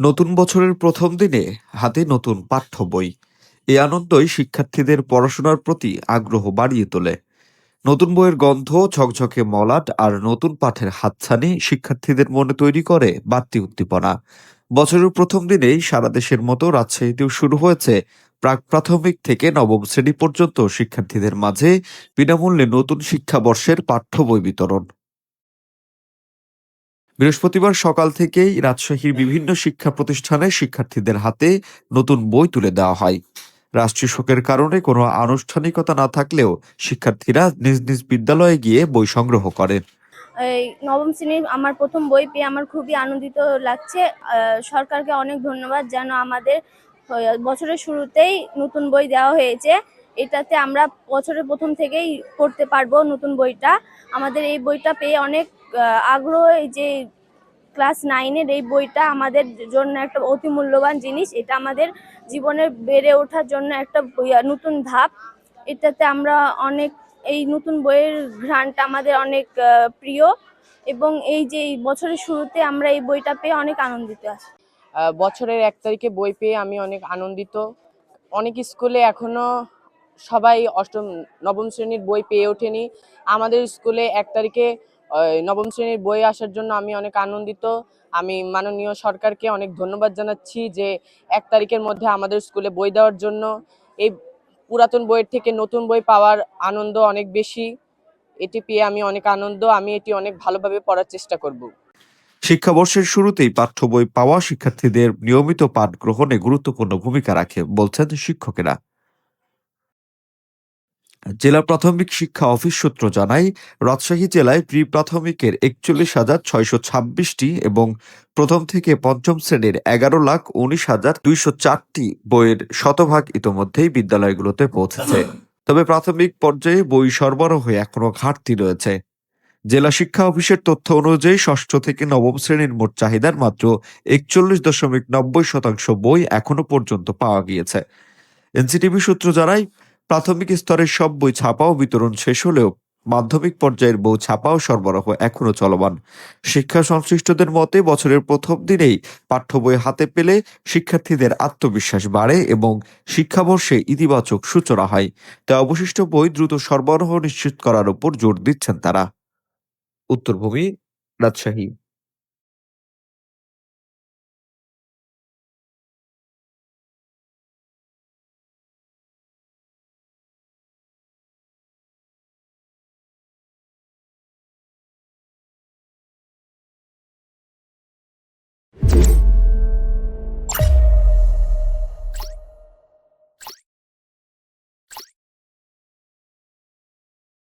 নতুন বছরের প্রথম দিনে হাতে নতুন পাঠ্য বই। এই আনন্দই শিক্ষার্থীদের পড়াশোনার প্রতি আগ্রহ বাড়িয়ে তোলে। নতুন বইয়ের গন্ধ, ঝকঝকে মলাট আর নতুন পাঠের হাতছানি শিক্ষার্থীদের মনে তৈরি করে বাড়তি উদ্দীপনা। বছরের প্রথম দিনেই সারা দেশের মতো রাজশাহীতেও শুরু হয়েছে প্রাক প্রাথমিক থেকে নবম শ্রেণি পর্যন্ত শিক্ষার্থীদের মাঝে বিনামূল্যে নতুন শিক্ষাবর্ষের পাঠ্য বই বিতরণ। বৃহস্পতিবার সকাল থেকেই রাজশাহীর বিভিন্ন শিক্ষা প্রতিষ্ঠানে শিক্ষার্থীদের হাতে নতুন বই তুলে দেওয়া হয়। রাষ্ট্রীয় শোকের কারণে কোনো আনুষ্ঠানিকতা না থাকলেও শিক্ষার্থীরা নিজ নিজ বিদ্যালয়ে গিয়ে বই সংগ্রহ করেন। এই নবম শ্রেণির আমার প্রথম বই পেয়ে আমার খুবই আনন্দিত লাগছে। সরকারকে অনেক ধন্যবাদ যেন আমাদের বছরের শুরুতেই নতুন বই দেওয়া হয়েছে। এটাতে আমরা বছরের প্রথম থেকেই পড়তে পারব নতুন বইটা। আমাদের এই বইটা পেয়ে অনেক আগ্রহ যে ক্লাস নাইনের এই বইটা আমাদের জন্য একটা অতি মূল্যবান জিনিস। এটা আমাদের জীবনে বেড়ে ওঠার জন্য একটা নতুন ধাপ। এটাতে আমরা অনেক, এই নতুন বইয়ের ঘ্রাণটা আমাদের অনেক প্রিয়। এবং এই যে বছরের শুরুতে আমরা এই বইটা পেয়ে অনেক আনন্দিত আছি। বছরের এক তারিখে বই পেয়ে আমি অনেক আনন্দিত। অনেক স্কুলে এখনও সবাই অষ্টম, নবম শ্রেণির বই পেয়ে ওঠেনি। আমাদের স্কুলে এক তারিখে নবম শ্রেণির বই আসার জন্য আমি অনেক আনন্দিত। আমি মাননীয় সরকারকে অনেক ধন্যবাদ জানাচ্ছি যে এক তারিখের মধ্যে আমাদের স্কুলে বই দেওয়ার জন্য। এই পুরাতন বইয়ের থেকে নতুন বই পাওয়ার আনন্দ অনেক বেশি। এটি পেয়ে আমি অনেক আনন্দ। আমি এটি অনেক ভালোভাবে পড়ার চেষ্টা করব। শিক্ষাবর্ষের শুরুতেই পাঠ্য বই পাওয়া শিক্ষার্থীদের নিয়মিত পাঠ গ্রহণে গুরুত্বপূর্ণ ভূমিকা রাখে বলছেন শিক্ষকেরা। জেলা প্রাথমিক শিক্ষা অফিস সূত্র জানায়, রাজশাহী জেলায় প্রি প্রাথমিকের একচল্লিশ হাজার ছয়শো ছাব্বিশটি এবং প্রথম থেকে পঞ্চম শ্রেণির এগারো লাখ উনিশ হাজার দুইশো চারটি বইয়ের শতভাগ ইতোমধ্যেই বিদ্যালয়গুলোতে পৌঁছেছে। তবে প্রাথমিক পর্যায়ে বই সরবরাহে এখনও ঘাটতি রয়েছে। জেলা শিক্ষা অফিসের তথ্য অনুযায়ী, ষষ্ঠ থেকে নবম শ্রেণির মোট চাহিদার মাত্র একচল্লিশ দশমিক নব্বই শতাংশ বই এখনও পর্যন্ত পাওয়া গিয়েছে। এনসিটিভি সূত্র জানায় প্রাথমিক স্তরের সব বই ছাপা ও বিতরণ শেষ হলেও মাধ্যমিক পর্যায়ের বই ছাপা ও সরবরাহ এখনও চলমান। শিক্ষা সংশ্লিষ্টদের মতে বছরের প্রথম দিনেই পাঠ্য বই হাতে পেলে শিক্ষার্থীদের আত্মবিশ্বাস বাড়ে এবং শিক্ষাবর্ষে ইতিবাচক সূচনা হয়। তাই অবশিষ্ট বই দ্রুত সরবরাহ নিশ্চিত করার উপর জোর দিচ্ছেন তারা। উত্তরভূমি, রাজশাহী।